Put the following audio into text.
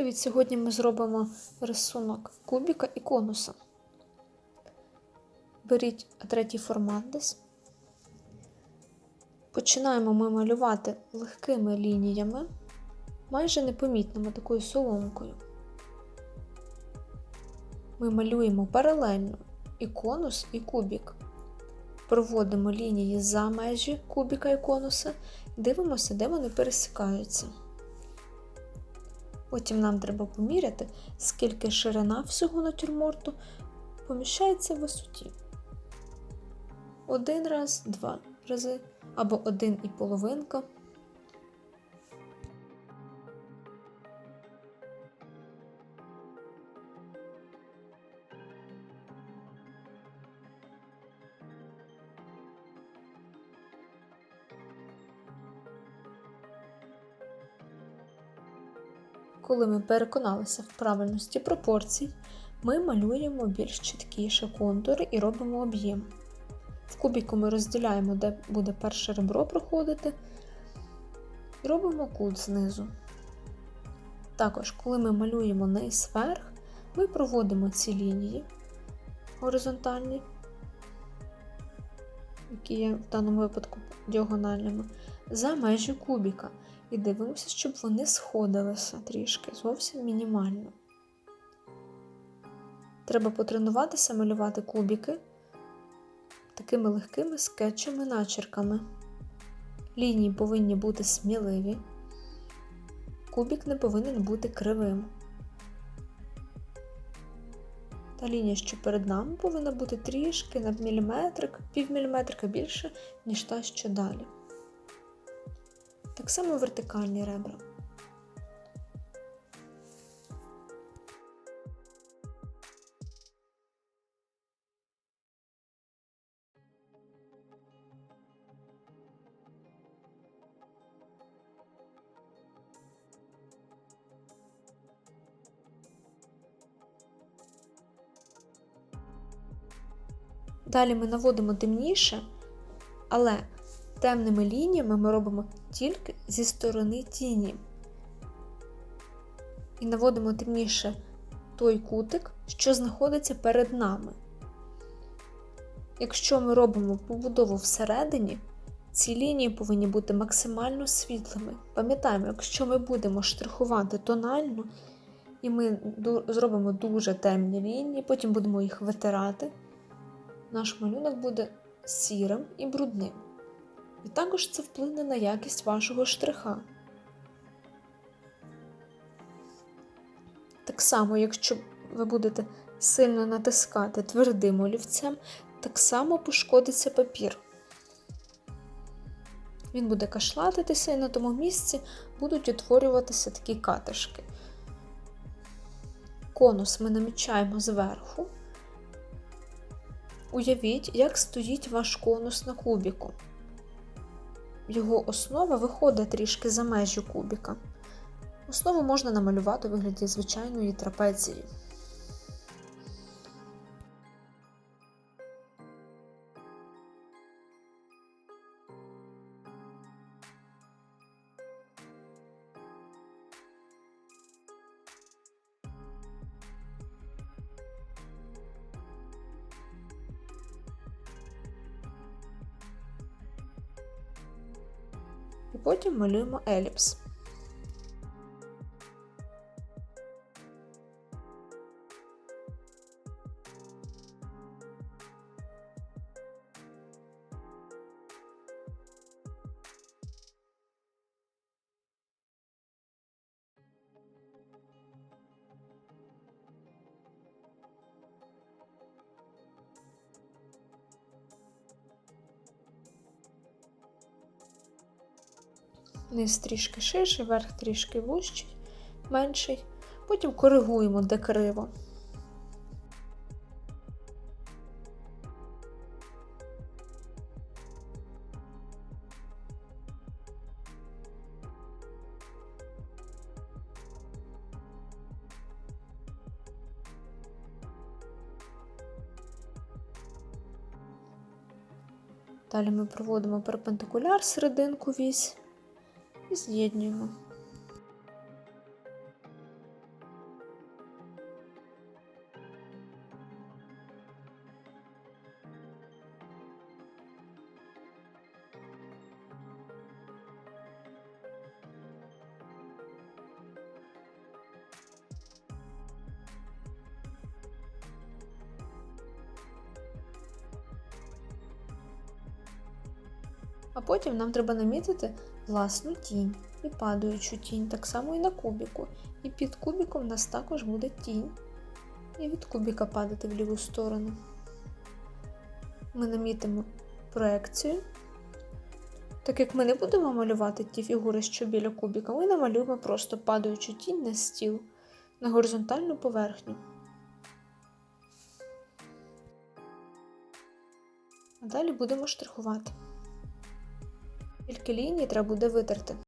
Привіт! Сьогодні ми зробимо рисунок кубіка і конуса. Беріть третій формат десь. Починаємо ми малювати легкими лініями, майже непомітними такою соломкою. Ми малюємо паралельно і конус, і кубік. Проводимо лінії за межі кубіка і конуса, дивимося, де вони пересікаються. Потім нам треба поміряти, скільки ширина всього натюрморту поміщається в висоті. Один раз, два рази або один і половинка. Коли ми переконалися в правильності пропорцій, ми малюємо більш чіткіше контури і робимо об'єм. В кубіку ми розділяємо, де буде перше ребро проходити, і робимо кут знизу. Також, коли ми малюємо низ верх, ми проводимо ці лінії горизонтальні, які є в даному випадку діагональними, за межі кубіка і дивимося, щоб вони сходилися трішки, зовсім мінімально. Треба потренуватися малювати кубики такими легкими скетчами начерками. Лінії повинні бути сміливі, кубик не повинен бути кривим. Та лінія, що перед нами, повинна бути трішки на міліметрик, півміліметрика більше, ніж та, що далі. Так само вертикальні ребра. Далі ми наводимо темніше, але темними лініями ми робимо тільки зі сторони тіні. І наводимо темніше той кутик, що знаходиться перед нами. Якщо ми робимо побудову всередині, ці лінії повинні бути максимально світлими. Пам'ятаємо, якщо ми будемо штрихувати тонально, і ми зробимо дуже темні лінії, потім будемо їх витирати, наш малюнок буде сірим і брудним. І також це вплине на якість вашого штриха. Так само, якщо ви будете сильно натискати твердим олівцем, так само пошкодиться папір. Він буде кашлатитися і на тому місці будуть утворюватися такі катишки. Конус ми намічаємо зверху. Уявіть, як стоїть ваш конус на кубіку його основа виходить трішки за межі кубіка. Основу можна намалювати у вигляді звичайної трапеції. І потім малюємо еліпс. Низ трішки ширший, верх трішки вущий, менший. Потім коригуємо де криво. Далі ми проводимо перпендикуляр серединку вісь і з'єднуємо. А потім нам треба намітити власну тінь і падаючу тінь, так само і на кубіку. І під кубіком в нас також буде тінь. І від кубіка падати в ліву сторону. Ми намітимо проекцію. Так як ми не будемо малювати ті фігури, що біля кубіка, ми намалюємо просто падаючу тінь на стіл, на горизонтальну поверхню. А далі будемо штрихувати. Тільки ліній треба буде витерти.